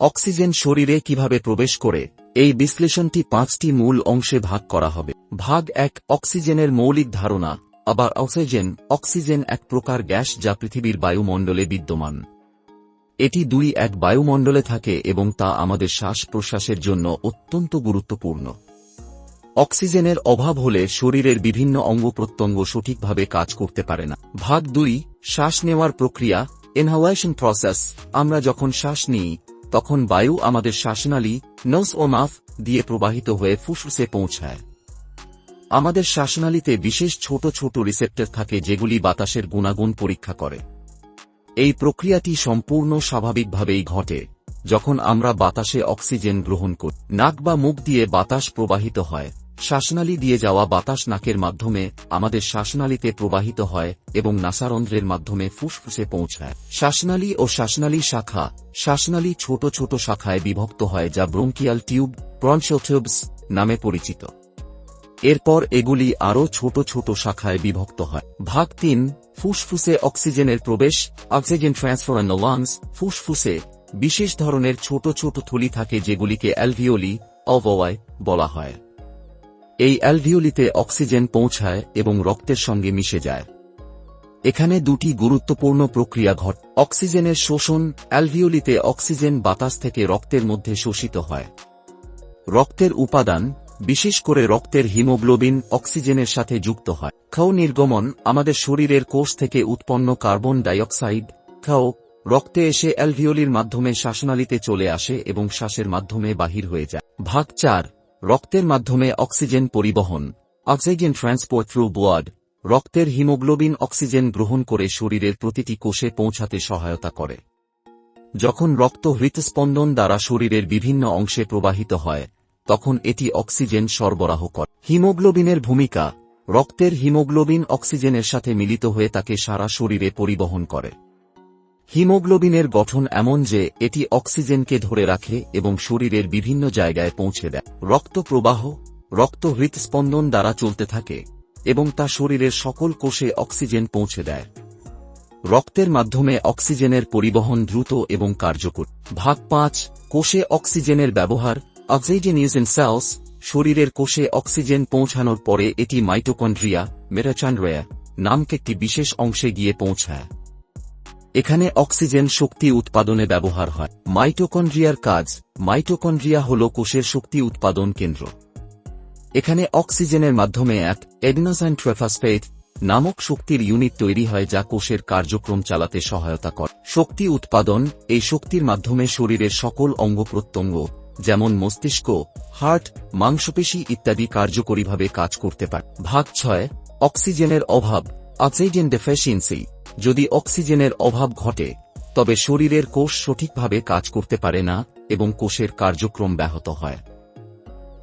Oxygen শরীরে কীভাবে প্রবেশ করে, এই বিশ্লেষণটি পাঁচটি মূল অংশে ভাগ করা হবে। ভাগ এক, অক্সিজেনের মৌলিক ধারণা, আবার অক্সিজেন অক্সিজেন এক প্রকার গ্যাস যা পৃথিবীর বায়ুমণ্ডলে বিদ্যমান। এটি দুই, এক বায়ুমণ্ডলে থাকে এবং তা আমাদের শ্বাস প্রশ্বাসের জন্য অত্যন্ত গুরুত্বপূর্ণ। অক্সিজেনের অভাব হলে শরীরের বিভিন্ন অঙ্গ প্রত্যঙ্গ সঠিকভাবে কাজ করতে পারে না। ভাগ দুই, শ্বাস নেওয়ার প্রক্রিয়া ইনহালেশন প্রসেস আমরা যখন শ্বাস নিই তখন বায়ু আমাদের শ্বাসনালী, নস ও মাফ দিয়ে প্রবাহিত হয়ে ফুসফুসে পৌঁছায়। আমাদের শ্বাসনালীতে বিশেষ ছোট ছোট রিসেপ্টর থাকে যেগুলি বাতাসের গুণাগুণ পরীক্ষা করে। এই প্রক্রিয়াটি সম্পূর্ণ স্বাভাবিকভাবেই ঘটে, যখন আমরা বাতাসে অক্সিজেন গ্রহণ করি। নাক বা মুখ দিয়ে বাতাস প্রবাহিত হয় শ্বাসনালী দিয়ে যাওয়া বাতাস নাকের মাধ্যমে আমাদের শ্বাসনালীতে প্রবাহিত হয় এবং নাসারন্ধ্রের মাধ্যমে ফুসফুসে পৌঁছায়। শ্বাসনালী ও শ্বাসনালী শাখা, শ্বাসনালী ছোট ছোট শাখায় বিভক্ত হয় যা ব্রোঙ্কিয়াল টিউব ব্রনশিয়াল টিউবস নামে পরিচিত। এরপর এগুলি আরও ছোট ছোট শাখায় বিভক্ত হয়। ভাগ তিন, ফুসফুসে অক্সিজেনের প্রবেশ, অক্সিজেন ট্রান্সফার লাংস, ফুসফুসে বিশেষ ধরনের ছোট ছোট থলি থাকে যেগুলিকে অ্যালভিওলি, অবওয়ায় বলা হয়। এই অ্যালভিওলিতে অক্সিজেন পৌঁছায় এবং রক্তের সঙ্গে মিশে যায়। এখানে দুটি গুরুত্বপূর্ণ প্রক্রিয়া ঘট, অক্সিজেনের শোষণ, অ্যালভিওলিতে অক্সিজেন বাতাস থেকে রক্তের মধ্যে শোষিত হয়। রক্তের উপাদান, বিশেষ করে রক্তের হিমোগ্লোবিন, অক্সিজেনের সাথে যুক্ত হয়। খাও নির্গমন, আমাদের শরীরের কোষ থেকে উৎপন্ন কার্বন ডাইঅক্সাইড, খাও, রক্তে এসে অ্যালভিওলির মাধ্যমে শ্বাসনালীতে চলে আসে এবং শ্বাসের মাধ্যমে বাহির হয়ে যায়। ভাগ চার রক্তের মাধ্যমে অক্সিজেন পরিবহন, অক্সিজেন ট্রান্সপোর্ট থ্রু ব্লাড রক্তের হিমোগ্লোবিন অক্সিজেন গ্রহণ করে শরীরের প্রতিটি কোষে পৌঁছাতে সহায়তা করে। যখন রক্ত হৃৎস্পন্দন দ্বারা শরীরের বিভিন্ন অংশে প্রবাহিত হয়, তখন এটি অক্সিজেন সরবরাহ করে। হিমোগ্লোবিনের ভূমিকা, রক্তের হিমোগ্লোবিন অক্সিজেনের সাথে মিলিত হয়ে তাকে সারা শরীরে পরিবহন করে। হিমোগ্লোবিনের গঠন এমন যে, এটি অক্সিজেনকে ধরে রাখে এবং শরীরের বিভিন্ন জায়গায় পৌঁছে দেয়। রক্ত প্রবাহ রক্ত হৃৎস্পন্দন দ্বারা চলতে থাকে এবং তা শরীরের সকল কোষে অক্সিজেন পৌঁছে দেয়। রক্তের মাধ্যমে অক্সিজেনের পরিবহন দ্রুত এবং কার্যকর। ভাগ পাঁচ, কোষে অক্সিজেনের ব্যবহার। অক্সিজেন ইউজ ইন সেলস, শরীরের কোষে অক্সিজেন পৌঁছানোর পরে এটি মাইটোকন্ড্রিয়া, মেরাচান্ড্রিয়া নামক একটি বিশেষ অংশে গিয়ে পৌঁছায়। এখানে অক্সিজেন শক্তি উৎপাদনে ব্যবহার হয়। মাইটোকন্ড্রিয়ার কাজ, মাইটোকন্ড্রিয়া হল কোষের শক্তি উৎপাদন কেন্দ্র। এখানে অক্সিজেনের মাধ্যমে এক এডিনোসাইন ট্রেফাসপেট নামক শক্তির ইউনিট তৈরি হয় যা কোষের কার্যক্রম চালাতে সহায়তা করে। শক্তি উৎপাদন, এই শক্তির মাধ্যমে শরীরের সকল অঙ্গ প্রত্যঙ্গ, যেমন মস্তিষ্ক, হার্ট, মাংসপেশি ইত্যাদি কার্যকরীভাবে কাজ করতে পারে। ভাগ ছয়, অক্সিজেনের অভাব অক্সিজেন ডেফিসিয়েন্সি। যদি অক্সিজেনের অভাব ঘটে, তবে শরীরের কোষ সঠিকভাবে কাজ করতে পারে না এবং কোষের কার্যক্রম ব্যাহত হয়।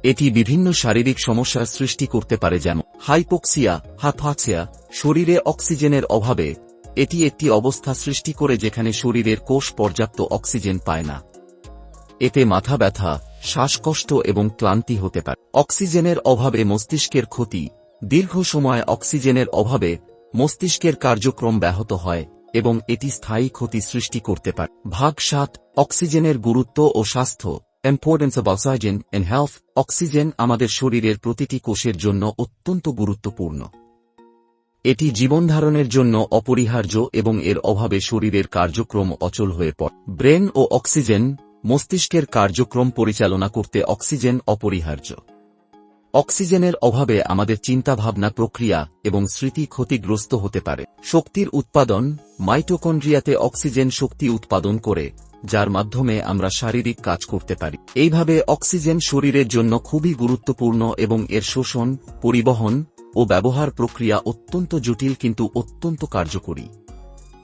এটি বিভিন্ন শারীরিক সমস্যার সৃষ্টি করতে পারে যেমন হাইপোক্সিয়া হাথাক্সিয়া শরীরে অক্সিজেনের অভাবে। এটি একটি অবস্থা সৃষ্টি করে যেখানে শরীরের কোষ পর্যাপ্ত অক্সিজেন পায় না। এতে মাথা ব্যথা, শ্বাসকষ্ট এবং ক্লান্তি হতে পারে। অক্সিজেনের অভাবে মস্তিষ্কের ক্ষতি। দীর্ঘ সময় অক্সিজেনের অভাবে মস্তিষ্কের কার্যক্রম ব্যাহত হয় এবং এটি স্থায়ী ক্ষতি সৃষ্টি করতে পারে। ভাগ সাত, অক্সিজেনের গুরুত্ব ও স্বাস্থ্য importance of oxygen in health oxygen আমাদের শরীরের প্রতিটি কোষের জন্য অত্যন্ত গুরুত্বপূর্ণ। এটি জীবনধারণের জন্য অপরিহার্য এবং এর অভাবে শরীরের কার্যক্রম অচল হয়ে পড়ে। ব্রেন ও অক্সিজেন, মস্তিষ্কের কার্যক্রম পরিচালনা করতে অক্সিজেন অপরিহার্য। অক্সিজেনের অভাবে আমাদের চিন্তাভাবনা প্রক্রিয়া এবং স্মৃতি ক্ষতিগ্রস্ত হতে পারে। শক্তির উৎপাদন মাইটোকন্ড্রিয়াতে অক্সিজেন শক্তি উৎপাদন করে, যার মাধ্যমে আমরা শারীরিক কাজ করতে পারি। এইভাবে অক্সিজেন শরীরের জন্য খুবই গুরুত্বপূর্ণ এবং এর শোষণ, পরিবহন ও ব্যবহার প্রক্রিয়া অত্যন্ত জটিল কিন্তু অত্যন্ত কার্যকরী।